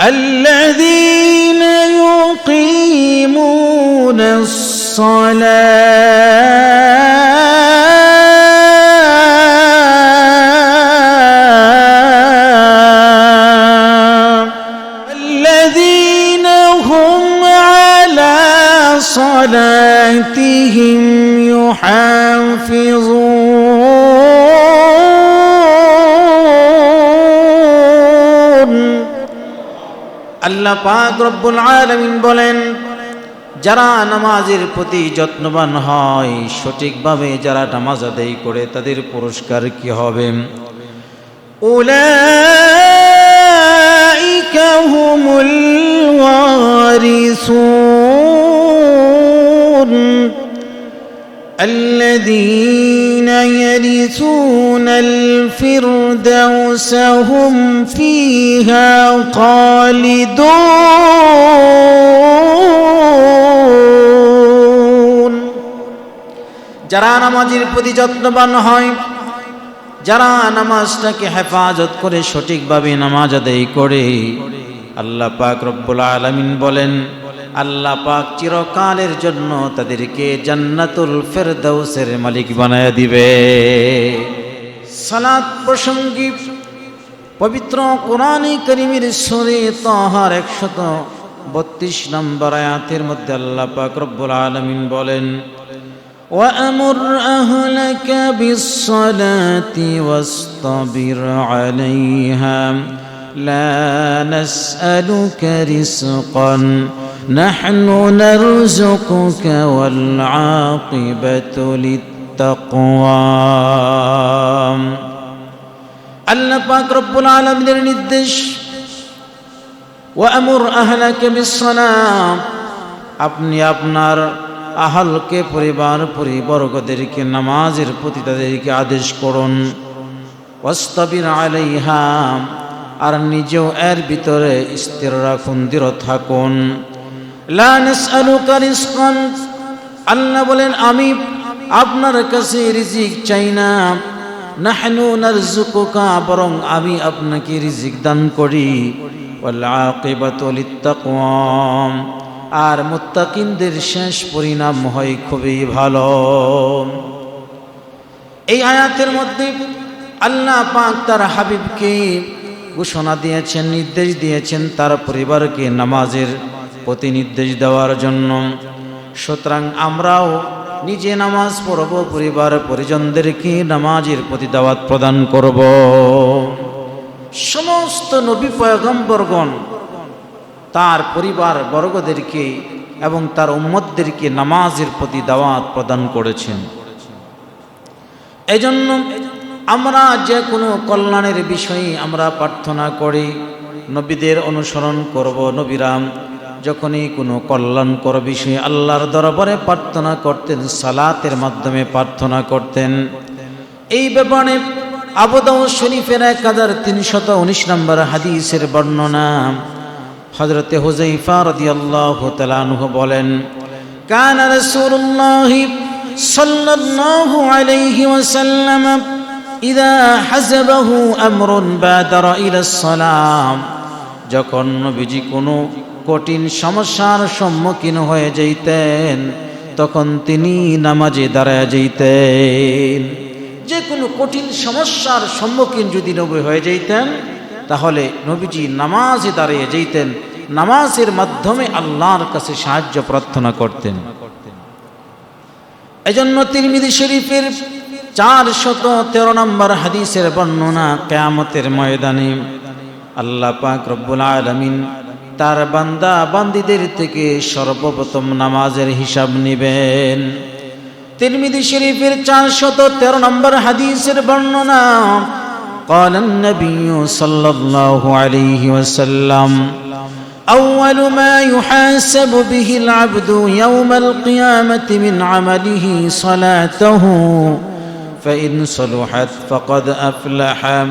الذين يقيمون الصلاة الذين هم على صلاتهم يحافظون আল্লাহ পাক রব্বুল আলমিন বলেন, যারা নামাজের প্রতি যত্নবান হয়, সঠিকভাবে যারা নামাজ আদায় করে তাদের পুরস্কার কি হবে? উলাইকা ওয়ারিসুন। الذين يرثون الفردوس هم فيها خالدون যারা নামাজের প্রতি যত্নবান হয় যারা নামাজটাকে হেফাজত করে সঠিকভাবে নামাজ আদায় করে আল্লাহ পাক রব্বুল আলামিন বলেন আল্লাহ পাক চিরকালের জন্য তাদেরকে জান্নাতুল ফেরদাউসের মালিক বানায় দিবে সালাত প্রসঙ্গী পবিত্র কোরআনে করিমের সরে তাহার একশত বত্রিশ নম্বর আয়াতের মধ্যে আল্লাহ পাক রব্বুল আলামিন বলেন وأمر أهلك بالصلاة واصطبر عليها لا نسألك رزقا نحن نرزقك والعاقبة للتقوى আল্লাহ পাক রব্বুল আলমীর নির্দেশ ওয়ামুর আহলাকে বিশ্বনাম আপনি আপনার আহলকে পরিবার পরিবর্গদেরকে নামাজের প্রতি তাদেরকে আদেশ করুন ওয়াস্তাবির আলাইহা আর নিজেও এর ভিতরে স্থির রাখুন দৃঢ় থাকুন লা নাসআলুকা রিজকান আল্লাহ বলেন, আমি আপনার কাছে রিজিক চাই না। নাহনু নারজুকুকা বরং আমি আপনাকে রিজিক দান করি। আর মুত্তাকিনদের শেষ পরিণাম হয় খুবই ভালো। এই আয়াতের মধ্যে আল্লাহ পাক তার হাবিবকে ঘোষণা দিয়েছেন, নির্দেশ দিয়েছেন তার পরিবারকে নামাজের প্রতি নির্দেশ দেওয়ার জন্য। সুতরাং আমরাও নিজে নামাজ পড়ব, পরিবার পরিজনদেরকে নামাজের প্রতি দাওয়াত প্রদান করব। সমস্ত নবী পয়গম্বরগণ তার পরিবার বর্গদেরকে এবং তার উম্মতদেরকে নামাজের প্রতি দাওয়াত প্রদান করেছেন। এজন্য আমরা যে কোনো কল্যাণের বিষয়ে আমরা প্রার্থনা করি, নবীদের অনুসরণ করব, নবীরাম যখনই কোনো কল্যাণকর বিষয়ে আল্লাহর দরবারে প্রার্থনা করতেন, সালাতের মাধ্যমে প্রার্থনা করতেন। এই ব্যাপারে আবুদাউ শরীফের এক হাজার তিনশত উনিশ নম্বর হাদিসের বর্ণনা হজরতে হুজাইফা রাদিয়াল্লাহু তাআলা আনহু বলেন, কান রাসূলুল্লাহ সাল্লাল্লাহু আলাইহি ওয়াসাল্লাম ইদা হাজাবাহু আমরুন বাদারা ইলা সালাম। যখন নবীজি কোনো কঠিন সমস্যার সম্মুখীন হয়ে যাইতেন, তখন তিনি নামাজে দাঁড়ায় যাইতেন। যে কোনো কঠিন সমস্যার সম্মুখীন যদি নবী হয়ে যাইতেন, তাহলে নবীজি নামাজে দাঁড়িয়ে যেতেন নামাজের মাধ্যমে আল্লাহর কাছে সাহায্য প্রার্থনা করতেন। এজন্য তিরমিদি শরীফের চার শত তেরো নম্বর হাদিসের বর্ণনা কেয়ামতের ময়দানে। আল্লাহ পাক রব্বুল আলমিন তার বান্দা বান্দিদের থেকে সর্বপ্রথম নামাজের হিসাব নিবেন তিরমিদি শরীফের চার শত তেরো নম্বর হাদিসের বর্ণনা قال النبي صلى الله عليه وسلم أول ما يحاسب به العبد يوم القيامة من عمله صلاته فإن صلحت فقد أفلح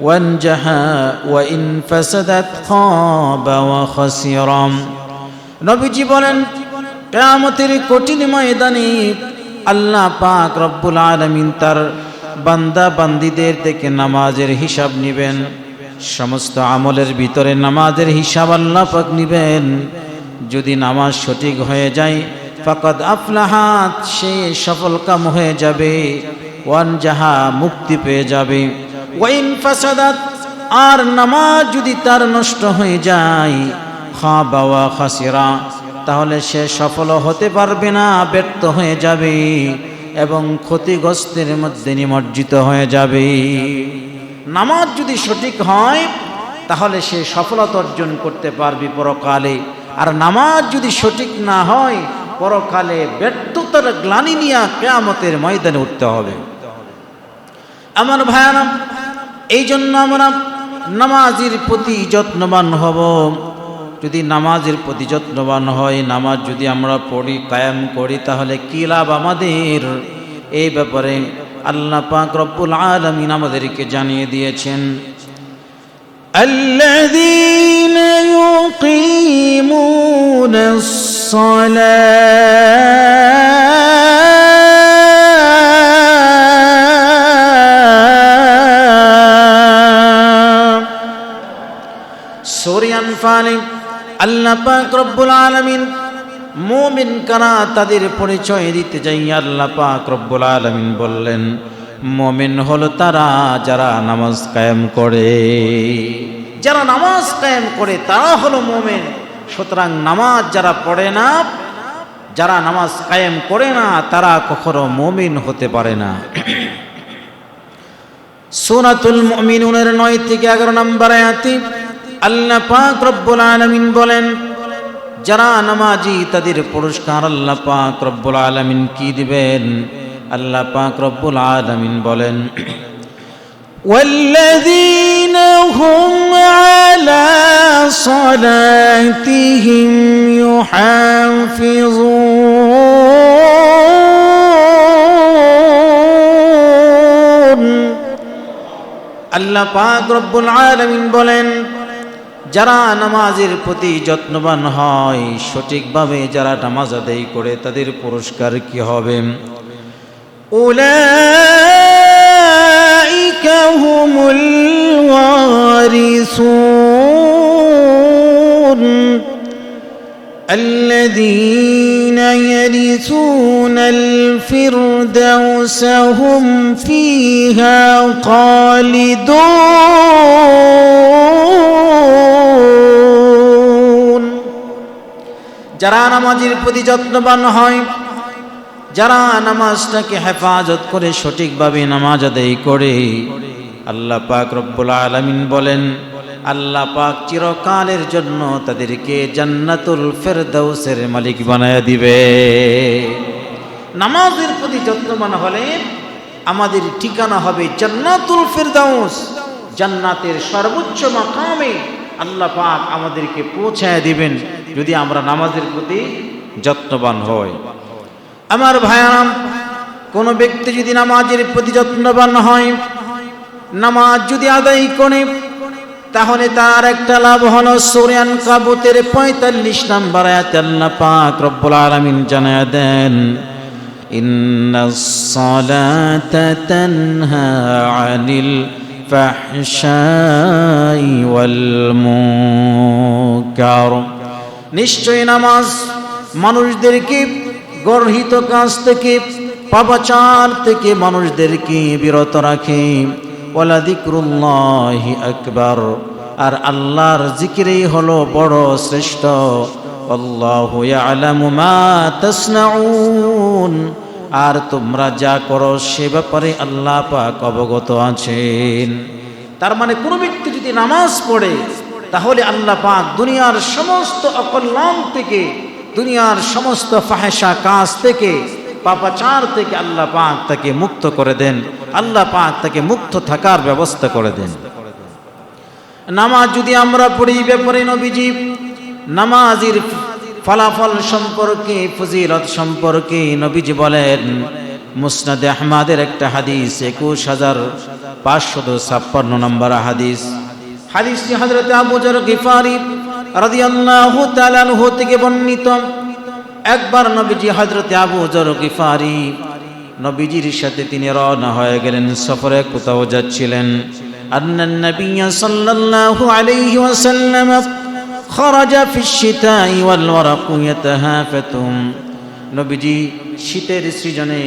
وانجح وإن فسدت خاب وخسر নবীজি বলেন কেয়ামতের কঠিন ময়দানে আল্লাহ পাক রব্বুল আলমিন তার বান্দা বান্দিদের থেকে নামাজের হিসাব নিবেন সমস্ত আমলের ভিতরে নামাজের হিসাব আল্লাহ পাক নিবেন যদি নামাজ সঠিক হয়ে যায় ফাকাদ আফলাহাত সে সফল কাম হয়ে যাবে ওয়ান যাহা মুক্তি পেয়ে যাবে ওয়াইন ফাসাদাত, আর নামাজ যদি তার নষ্ট হয়ে যায় খা বাবা খাসিরা, তাহলে সে সফল হতে পারবে না, ব্যর্থ হয়ে যাবে এবং ক্ষতিগ্রস্তের মধ্যে নিমজ্জিত হয়ে যাবে। নামাজ যদি সঠিক হয়, তাহলে সে সফলতা অর্জন করতে পারবে পরকালে। আর নামাজ যদি সঠিক না হয়, পরকালে ব্যর্থতার গ্লানি নিয়ে কেয়ামতের ময়দানে উঠতে হবে। আমার ভাইয়ারা এই জন্য আমরা নামাজের প্রতি যত্নবান হব যদি নামাজের প্রতি যত্নবান হয় নামাজ যদি আমরা পড়ি কায়াম করি তাহলে কী লাভ আমাদের এই ব্যাপারে আল্লাহ পাক রব্বুল আলমিন আমাদেরকে জানিয়ে দিয়েছেন الذين يقيمون الصلاة সোরিয়ান ফালে আল্লাহ পাক রব্বুল আলামিন মুমিন কারা তাদের পরিচয় দিতে যাই আল্লাহ পাক রব্বুল আলামিন বললেন, মুমিন হলো তারা যারা নামাজ কায়েম করে। যারা নামাজ কায়েম করে তারা হলো মুমিন। সুতরাং নামাজ যারা পড়ে না, যারা নামাজ কায়েম করে না, তারা কখনো মুমিন হতে পারে না। সুরাতুল মুমিনুনের নয় থেকে এগারো নম্বর আয়াতে আল্লাহ পাক রব্বুল আলামিন বলেন যারা নামাজি তাদের পুরস্কার আল্লাহ পাক রব্বুল আলামিন কি দিবেন আল্লাহ পাক রব্বুল আলামিন বলেন والذين هم على صلاتهم يحافظون আল্লাহ পাক রব্বুল আলামিন বলেন যারা নামাজের প্রতি যত্নবান হয়, সঠিকভাবে যারা নামাজ আদায় করে, তাদের পুরস্কার কি হবে? উলাইকা الذين يرثون الفردوس هم فيها خالدون যারা নামাজের প্রতি যত্নবান হয় যারা নামাজটাকে হেফাজত করে সঠিকভাবে নামাজ আদায় করে আল্লাহ পাক রব্বুল আলামিন বলেন আল্লাহ পাক চিরকালের জন্য তাদেরকে জান্নাতুল ফেরদাউসের মালিক বানায় দিবে। নামাজের প্রতি যত্নবান হলে আমাদের ঠিকানা হবে জান্নাতুল ফেরদাউস। জান্নাতের সর্বোচ্চ মাকামে আল্লাহ পাক আমাদেরকে পৌঁছায় দিবেন যদি আমরা নামাজের প্রতি যত্নবান হই। আমার ভায়ারাম কোনো ব্যক্তি যদি নামাজের প্রতি যত্নবান হয়, নামাজ যদি আদায় করে তাহলে তার একটা লাভ হলো সোরিয়ান কাবুতের পঁয়তাল্লিশ নম্বর আয়াতে আল্লাহ পাক রব্বুল আলামিন জানায় দেন إن الصلاة تنهى عن الفحشاء والمنكر নিশ্চয় নামাজ মানুষদেরকে গর্হিত কাজ থেকে পাপাচার থেকে মানুষদেরকে বিরত রাখে ওলা দিকরুল্লাহি আকবার। আর আল্লাহর জিকিরেই হলো বড় শ্রেষ্ঠ। আল্লাহু আর তোমরা যা করো সে ব্যাপারে আল্লাহ পাক অবগত আছেন। তার মানে কোনো ব্যক্তি যদি নামাজ পড়ে, তাহলে আল্লাহ পাক দুনিয়ার সমস্ত অকল্যাণ থেকে, দুনিয়ার সমস্ত ফাহেসা কাজ থেকে পাপাচার থেকে আল্লাহ পাক তাকে মুক্ত করে দেন। আল্লাহ পাক তাকে মুক্ত থাকার ব্যবস্থা করে দেন। নামাজ যদি আমরা পড়ি, ব্যাপারে নবীজি, নামাজের ফলাফল সম্পর্কে, ফজিলত সম্পর্কে নবীজি বলেন, মুসনাদ আহমাদের একটা হাদিস, একুশ হাজার পাঁচশত ছাপ্পান্ন নম্বর হাদিস। হাদিসটি হজরত আবু জর গিফারি রাদিয়াল্লাহু তাআলা থেকে বর্ণিত। একবার নবীজি হজরত আবু জরকিফারি নবীজির সাথে তিনি রওনা হয়ে গেলেন, সফরে কোথাও যাচ্ছিলেন। নবীজি শীতের সৃজনে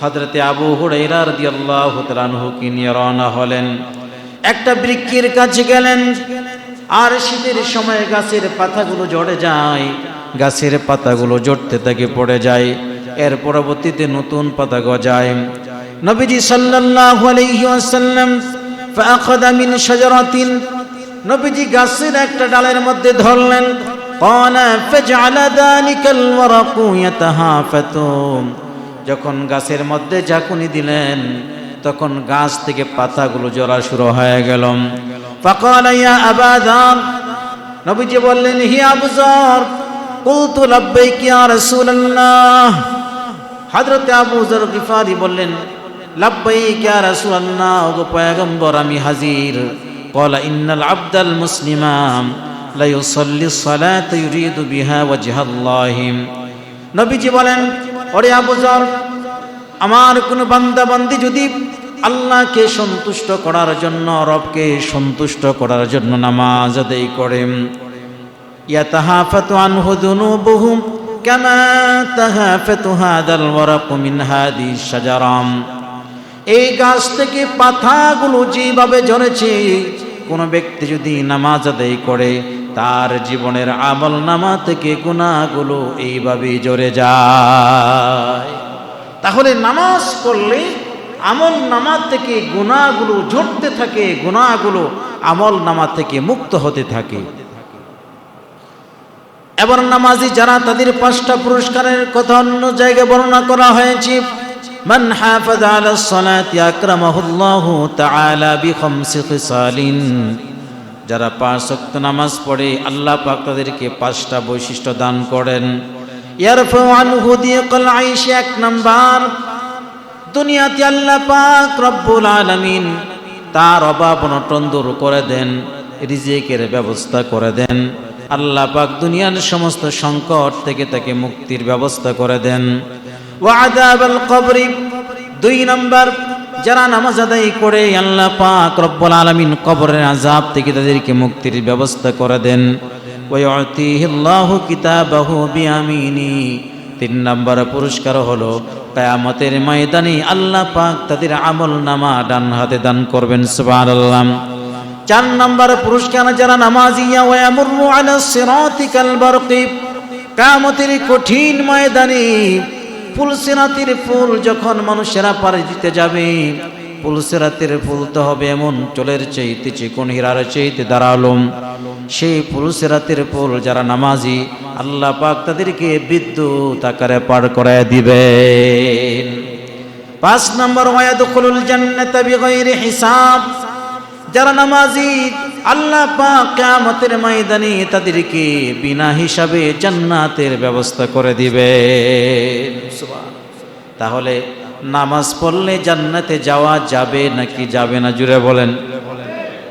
হজরতে আবু হুড়াইরার দিয়াল্লাহকে নিয়ে রওনা হলেন। একটা বৃক্ষের কাছে গেলেন, আর শীতের সময় গাছের পাতাগুলো জড়ে যায়। গাছের পাতাগুলো জড়তে থাকে পড়ে যায়। এর পরবর্তীতে নতুন পাতা গজায়। নবীজি সাল্লাল্লাহু আলাইহি ওয়াসাল্লাম ফাখাযা মিন শাজারাতিন নবীজি গাছের একটা ডালের মধ্যে ধরলেন। কানা ফাজআলা যালিকাল ওয়ারাকু ইয়াতাহাফাতু যখন গাছের মধ্যে ঝাঁকুনি দিলেন, তখন গাছ থেকে পাতাগুলো জড়া শুরু হয়ে গেল। ফাকালা ইয়া আবাদান নবীজি বললেন, হি আবজার কুলতু লাব্বাইক ইয়া রাসূলুল্লাহ। হযরত আবু যর গিফারি বললেন, লাব্বাইক ইয়া রাসূলুল্লাহ, ওগো পয়গম্বর, আমি হাজির। ক্বালা ইন্নাল আব্দাল মুসলিমা লা ইউসাল্লি সালাত ইউরিদু বিহা ওয়াজহাল্লাহি। নবীজি বলেন, ওরে আবু যর, আমার কোনো বান্দা বান্দি যদি আল্লাহকে সন্তুষ্ট করার জন্য, রবকে সন্তুষ্ট করার জন্য নামাজ আদায় করেন ইয়াতাহাফাতু আনহু যুনুবুহুম কামা তাহাফাতু হাদাল ওয়ারাকু মিন হাদি শাজারাম। এই গাছ থেকে পাতাগুলো যেভাবে ঝরেছে, কোনো ব্যক্তি যদি নামাজ আদায় করে, তার জীবনের আমল নামা থেকে গুণাগুলো এইভাবে জড়ে যায়। তাহলে নামাজ পড়লে আমল নামা থেকে গুণাগুলো ঝরতে থাকে গুণাগুলো আমল নামা থেকে মুক্ত হতে থাকে। এবার নামাজি যারা তাদের পাঁচটা পুরস্কারের কথা অন্য জায়গায় বর্ণনা করা হয়েছে من حافظ على الصلاة أكرمه الله تعالى بخمس خصال যারা পাঁচ ওয়াক্ত নামাজ পড়ে আল্লাহ পাক তাদেরকে পাঁচটা বৈশিষ্ট্য দান করেন ইয়ারফাউ আনহু দিয়াকাল আইশ এক নাম্বার দুনিয়াতে আল্লাহ পাক রব্বুল আলামিন তার অভাব অনটন দূর করে দেন রিজিকের ব্যবস্থা করে দেন আল্লাহ পাক দুনিয়ার সমস্ত সংকট থেকে তাকে মুক্তির ব্যবস্থা করে দেন। কবরি, দুই নম্বর, যারা নামাজ আদায় করে আল্লাহ পাক রব্বুল আলামিন কবরের আযাব থেকে তাদেরকে মুক্তির ব্যবস্থা করে দেন। ওয়াতিহিল্লাহু কিতাবাহু বিয়ামিনি তিন নম্বর পুরস্কার হলো, কিয়ামতের ময়দানে আল্লাহ পাক তাদের আমল নামা ডান হাতে দান করবেন, সুবহানাল্লাহ। চার নম্বর পুরস্কার যারা নামাজিয়া ওয়ামুরু কঠিন ময়দানে পুলসেরাতের ফুল যখন মানুষেরা পাড়ি দিতে যাবে পুলসেরাতের ফুল তো হবে এমন চলের চাইতে চিকন হীরার চাইতে দাঁড়ালুম সেই পুলসেরাতের ফুল যারা নামাজি, আল্লাহ পাক তাদেরকে বিদ্যুৎ আকারে পার করে দিবে পাঁচ নম্বর ওয়াদখুলুল জান্নাতা বিগাইরি হিসাব। যারা নামাজি, আল্লাহ পাক কিয়ামতের ময়দানে তাদেরকে বিনা হিসাবে জান্নাতের ব্যবস্থা করে দিবে। তাহলে নামাজ পড়লে জান্নাতে যাওয়া যাবে নাকি যাবে না? জুড়ে বলেন।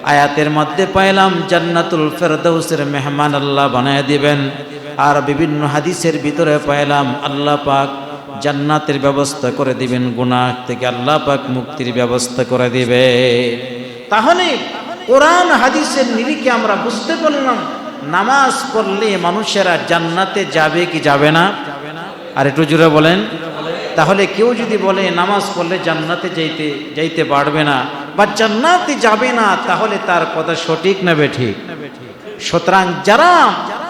আয়াতের মধ্যে পাইলাম, জান্নাতুল ফেরদৌসের মেহমান আল্লাহ বানায় দিবেন। আর বিভিন্ন হাদিসের ভিতরে পাইলাম, আল্লাহ পাক জান্নাতের ব্যবস্থা করে দিবেন। গুনাহ থেকে আল্লাহ পাক মুক্তির ব্যবস্থা করে দিবে। তাহলে কোরআন হাদিসের নিরিখে আমরা বুঝতে পারলাম, নামাজ পড়লে মানুষেরা জান্নাতে যাবে কি যাবে না? আর একটু জুড়ে বলেন। তাহলে কেউ যদি বলে নামাজ পড়লে জান্নাতে যাইতে যাইতে পারবে না বা জান্নাতে যাবে না, তাহলে তার কথা সঠিক নেবে ঠিক সুতরাং যারা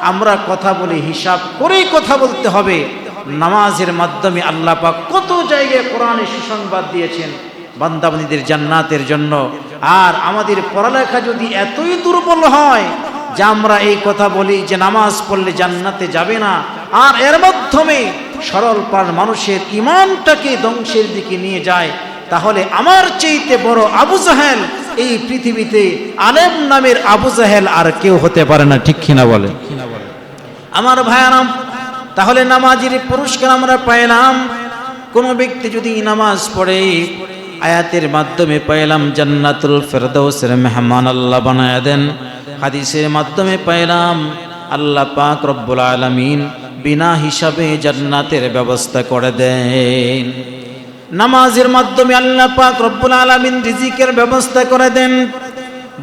আমরা কথা বলি, হিসাব করেই কথা বলতে হবে। নামাজের মাধ্যমে আল্লাহ পাক কত জায়গায় কোরআনে সুসংবাদ দিয়েছেন বান্দাবান্দিদের জান্নাতের জন্য। আর আমাদের পড়ালেখা যদি এতই দুর্বল হয় যে আমরা এই কথা বলি যে নামাজ পড়লে জান্নাতে যাবে না, আর এর মাধ্যমে সরল প্রাণ মানুষের ইমানটাকে ধ্বংসের দিকে নিয়ে যায়, তাহলে আমার চেয়েতে বড় আবু জাহেল এই পৃথিবীতে আলেম নামের আবু জাহেল আর কেউ হতে পারে না, ঠিক কিনা বলে আমার ভাইয়ারাম, তাহলে নামাজের পুরস্কার আমরা পাইলাম। কোনো ব্যক্তি যদি নামাজ পড়ে আয়াতের মাধ্যমে পাইলাম জান্নাতুল ফেরদৌসের মেহমান আল্লাহ বানায় দেন হাদিসের মাধ্যমে পাইলাম আল্লাহ পাক রব্বুল আলমিন বিনা হিসাবে জান্নাতের ব্যবস্থা করে দেন নামাজের মাধ্যমে আল্লাহ পাক রব্বুল আলামিন রিজিকের ব্যবস্থা করে দেন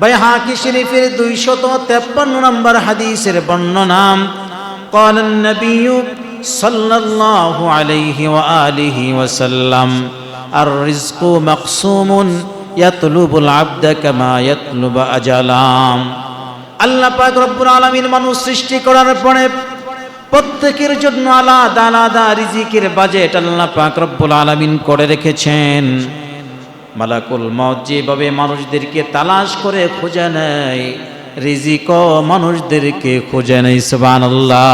বাইহাকি শরীফের দুইশত তেপ্পান্ন নম্বর হাদিসের বর্ণনা قال النبي صلى الله عليه وآله وسلم আর রিজকু মকসুমুন ইয়াতলুবুল আবদা কামা ইয়াতলুবা আজালাম। আল্লাহ পাক রব্বুল আলামিন মানুষ সৃষ্টি করার পরে প্রত্যেকের জন্য আলাদা আলাদা রিজিকের বাজেট আল্লাহ পাক রব্বুল আলামিন করে রেখেছেন। মালাকুল মত যেভাবে মানুষদেরকে তালাশ করে খোঁজে নেয় রিজিক মানুষদেরকে খোঁজে নেই সুবহানাল্লাহ।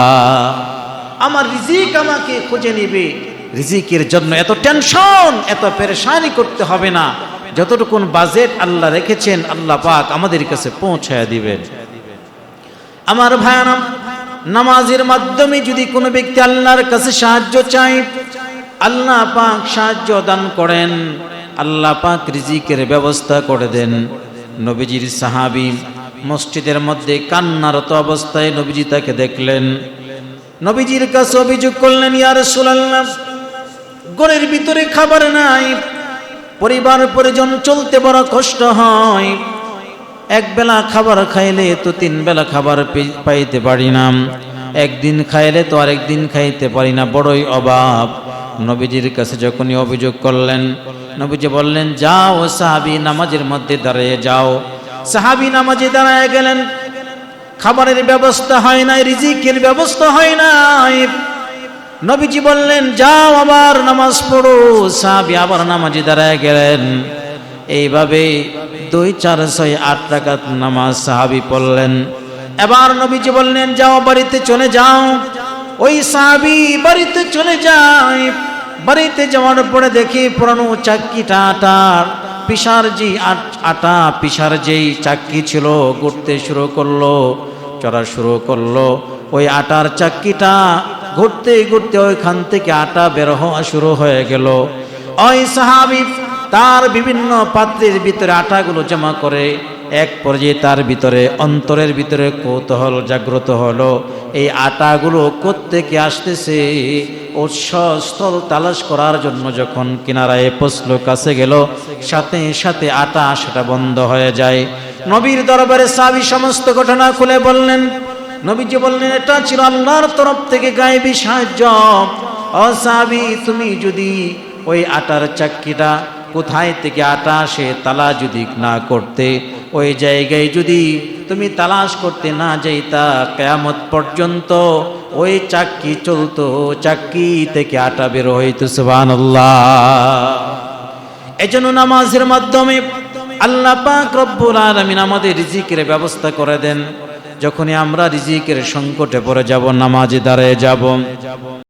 আমার রিজিক আমাকে খুঁজে নেবে রিজিকের জন্য এত টেনশন, এত পেরেশানি করতে হবে না। যতটুকুন বাজেট আল্লাহ রেখেছেন, আল্লাহ পাক আমাদের কাছে পৌঁছায় দিবেন। আমার ভায়ানাম নামাজের মাধ্যমে যদি কোনো ব্যক্তি আল্লাহর কাছে সাহায্য চায়, আল্লাহ পাক সাহায্য দান করেন। আল্লাহ পাক রিজিকের ব্যবস্থা করে দেন। নবীজির সাহাবি মসজিদের মধ্যে কান্নারত অবস্থায় নবীজি তাকে দেখলেন। নবীজির কাছে অভিযোগ করলেন ইয়ার সুলাল্লাহ গড়ের ভিতরে খাবার নাই, পরিবার পরিজন চলতে বড় কষ্ট হয়। এক বেলা খাবার খাইলে তো তিন বেলা খাবার পাইতে পারি না। একদিন খাইলে তো আরেক দিন খাইতে পারি না, বড়ই অভাব। নবীজির কাছে যখনই অভিযোগ করলেন, নবীজি বললেন, যাও সাহাবি নামাজের মধ্যে দাঁড়িয়ে যাও। সাহাবি নামাজে দাঁড়ায় গেলেন। খাবারের ব্যবস্থা হয় নাই, রিজিকের ব্যবস্থা হয় নাই। নবীজি বললেন, যাও আবার নামাজ পড়ো। সাহাবি আবার নামাজে দাঁড়ায় গেলেন। এইভাবে দুই, চার, ছয়, আট টাকাত নামাজ সাহাবি পড়লেন। এবার নবীজি বললেন, যাও বাড়িতে চলে যাও। ওই সাহাবি বাড়িতে চলে যায়। বাড়িতে যাওয়ার পরে দেখি পুরানো চাক্কিটা আটার পিসার যে আট- পিসার যেই চাক্কি ছিল ঘুরতে শুরু করল, চড়া শুরু করল। ওই আটার চাক্কিটা ঘুরতে ঘুরতে ওইখান থেকে আটা বের হওয়া শুরু হয়ে গেল। ওই সাহাবি তার বিভিন্ন পাত্রের ভিতরে আটাগুলো জমা করে এক পর্যায়ে তার ভিতরে, অন্তরের ভিতরে কৌতূহল জাগ্রত হলো। এই আটাগুলো কোত্থেকে আসতেছে? উৎসস্থল তালাশ করার জন্য যখন কিনারায় পৌঁছলো কাছে গেল, সাথে সাথে আটা আসাটা বন্ধ হয়ে যায়। নবীর দরবারে সাবি সমস্ত ঘটনা খুলে বললেন নবীজি বললেন, এটা ছিল আল্লাহর তরফ থেকে গায়েবী সাহায্য। ও সাবি তুমি যদি ওই আটার চাক্কিটা কোথায় থেকে আটা আসে তালা যদি না করতে, ওই জায়গায় যদি তুমি তালাশ করতে না যাইতা, কেয়ামত পর্যন্ত ওই চাক্কি চলতো, চাক্কি থেকে আটা বের হইতো, সুবহানাল্লাহ। এজন্য নামাজের মাধ্যমে আল্লাহ পাক রব্বুল আলামিন আমাদের রিজিকের ব্যবস্থা করে দেন। যখনই আমরা রিজিকের সংকটে পড়ে যাব নামাজে দাঁড়িয়ে যাব।